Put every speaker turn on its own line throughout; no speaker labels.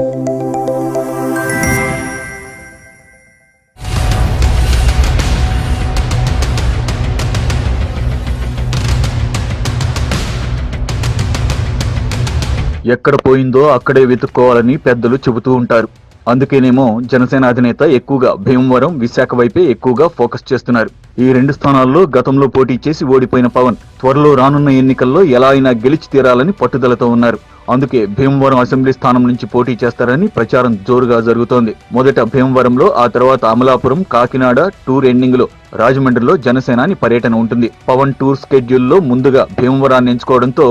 ఎక్కడ పోయిందో అక్కడే వెతుక్కోవాలని పెద్దలు చెబుతూ ఉంటారు. అందుకేనేమో జనసేన అధినేత ఎక్కువగా భీమవరం విశాఖ వైపే ఎక్కువగా ఫోకస్ చేస్తున్నారు. ఈ రెండు స్థానాల్లో గతంలో పోటీ చేసి ఓడిపోయిన పవన్ త్వరలో రానున్న ఎన్నికల్లో ఎలా అయినా గెలిచి తీరాలని పట్టుదలతో ఉన్నారు. అందుకే భీమవరం అసెంబ్లీ స్థానం నుంచి పోటీ చేస్తారని ప్రచారం జోరుగా జరుగుతోంది. మొదట భీమవరంలో ఆ తర్వాత అమలాపురం కాకినాడ టూర్ ఎండింగ్లో రాజమండ్రిలో జనసేనాని పర్యటన ఉంటుంది. పవన్ టూర్ స్కెడ్యూల్లో ముందుగా భీమవరాన్ని ఎంచుకోవడంతో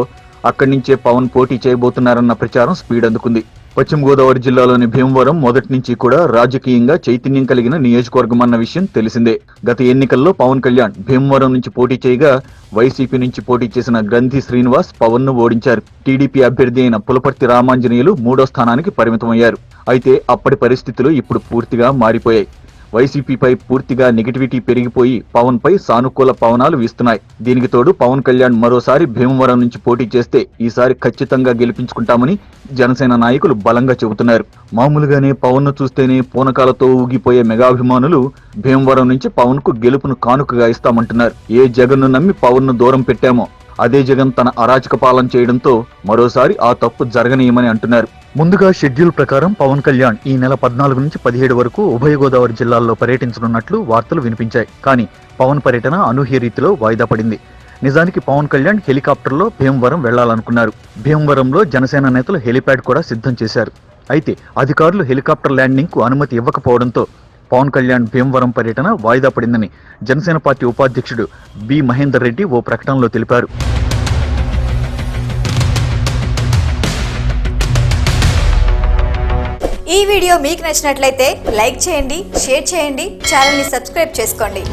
అక్కడి నుంచే పవన్ పోటీ చేయబోతున్నారన్న ప్రచారం స్పీడ్ అందుకుంది. పశ్చిమ గోదావరి జిల్లాలోని భీమవరం మొదటి నుంచి కూడా రాజకీయంగా చైతన్యం కలిగిన నియోజకవర్గం అన్న విషయం తెలిసిందే. గత ఎన్నికల్లో పవన్ కళ్యాణ్ భీమవరం నుంచి పోటీ చేయగా వైసీపీ నుంచి పోటీ చేసిన గ్రంథి శ్రీనివాస్ పవన్ను ఓడించారు. టీడీపీ అభ్యర్థి అయిన పులపర్తి రామాంజనేయులు మూడో స్థానానికి పరిమితమయ్యారు. అయితే అప్పటి పరిస్థితులు ఇప్పుడు పూర్తిగా మారిపోయాయి. వైసీపీపై పూర్తిగా నెగిటివిటీ పెరిగిపోయి పవన్ పై సానుకూల పవనాలు వీస్తున్నాయి. దీనికి తోడు పవన్ కళ్యాణ్ మరోసారి భీమవరం నుంచి పోటీ చేస్తే ఈసారి ఖచ్చితంగా గెలిపించుకుంటామని జనసేన నాయకులు బలంగా చెబుతున్నారు. మామూలుగానే పవన్ను చూస్తేనే పూనకాలతో ఊగిపోయే మెగాభిమానులు భీమవరం నుంచి పవన్కు గెలుపును కానుకగా ఇస్తామంటున్నారు. ఏ జగన్ను నమ్మి పవన్ను దూరం పెట్టామో అదే జగన్ తన అరాచక పాలన చేయడంతో మరోసారి ఆ తప్పు జరగనీయమని అంటున్నారు. ముందుగా షెడ్యూల్ ప్రకారం పవన్ కళ్యాణ్ ఈ నెల పద్నాలుగు నుంచి పదిహేడు వరకు ఉభయ గోదావరి జిల్లాల్లో పర్యటించనున్నట్లు వార్తలు వినిపించాయి. కానీ పవన్ పర్యటన అనూహ్య రీతిలో వాయిదా పడింది. నిజానికి పవన్ కళ్యాణ్ హెలికాప్టర్లో భీమవరం వెళ్ళాలనుకున్నారు. భీమవరంలో జనసేన నేతలు హెలిప్యాడ్ కూడా సిద్ధం చేశారు. అయితే అధికారులు హెలికాప్టర్ ల్యాండింగ్కు అనుమతి ఇవ్వకపోవడంతో పవన్ కళ్యాణ్ భీమవరం పర్యటన వాయిదా పడిందని జనసేన పార్టీ ఉపాధ్యక్షుడు బి మహేందర్ రెడ్డి ఓ ప్రకటనలో తెలిపారు.
ఈ వీడియో మీకు నచ్చినట్లయితే లైక్ చేయండి షేర్ చేయండి ఛానల్ని సబ్స్క్రైబ్ చేసుకోండి.